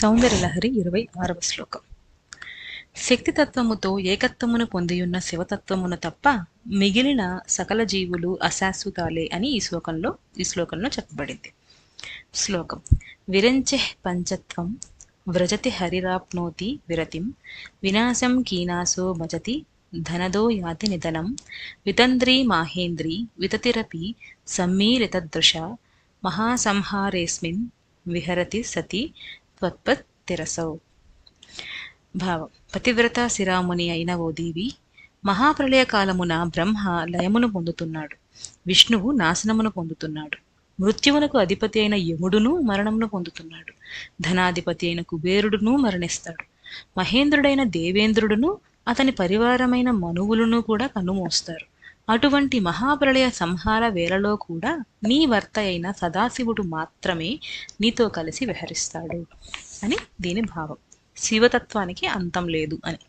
సౌందర్యలహరి ఇరవై ఆరవ శ్లోకం. శక్తితత్వముతో ఏకత్వమును పొందియున్న శివతత్వమును తప్ప మిగిలిన సకల జీవులు అశాశ్వతాలే అని ఈ శ్లోకంలో ఈ శ్లోకంలో చెప్పబడింది. శ్లోకం. విరంచె పంచత్వం వ్రజతి హరిరాప్నోతి విరతిం వినాశం కీనాశో భజతి ధనదో యాతి నిధనం వితంద్రీ మాహేంద్రీ వితతిరపి సమ్మీరితదృశ మహాసంహారేస్మిన్ విహరతి సతి త్వత్పత్తిరసౌ భావం. పతివ్రత శిరాముని అయిన ఓ దేవి మహాప్రళయ కాలమున బ్రహ్మ లయమును పొందుతున్నాడు. విష్ణువు నాశనమును పొందుతున్నాడు. మృత్యువునకు అధిపతి అయిన యముడును మరణమును పొందుతున్నాడు. ధనాధిపతి అయిన కుబేరుడును మరణిస్తాడు. మహేంద్రుడైన దేవేంద్రుడును అతని పరివారమైన మనువులను కూడా కన్నుమోస్తారు. అటువంటి మహాప్రళయ సంహార వేళలో కూడా నీ వర్త అయిన సదాశివుడు మాత్రమే నీతో కలిసి విహరిస్తాడు అని దీని భావం. శివతత్వానికి అంతం లేదు అని.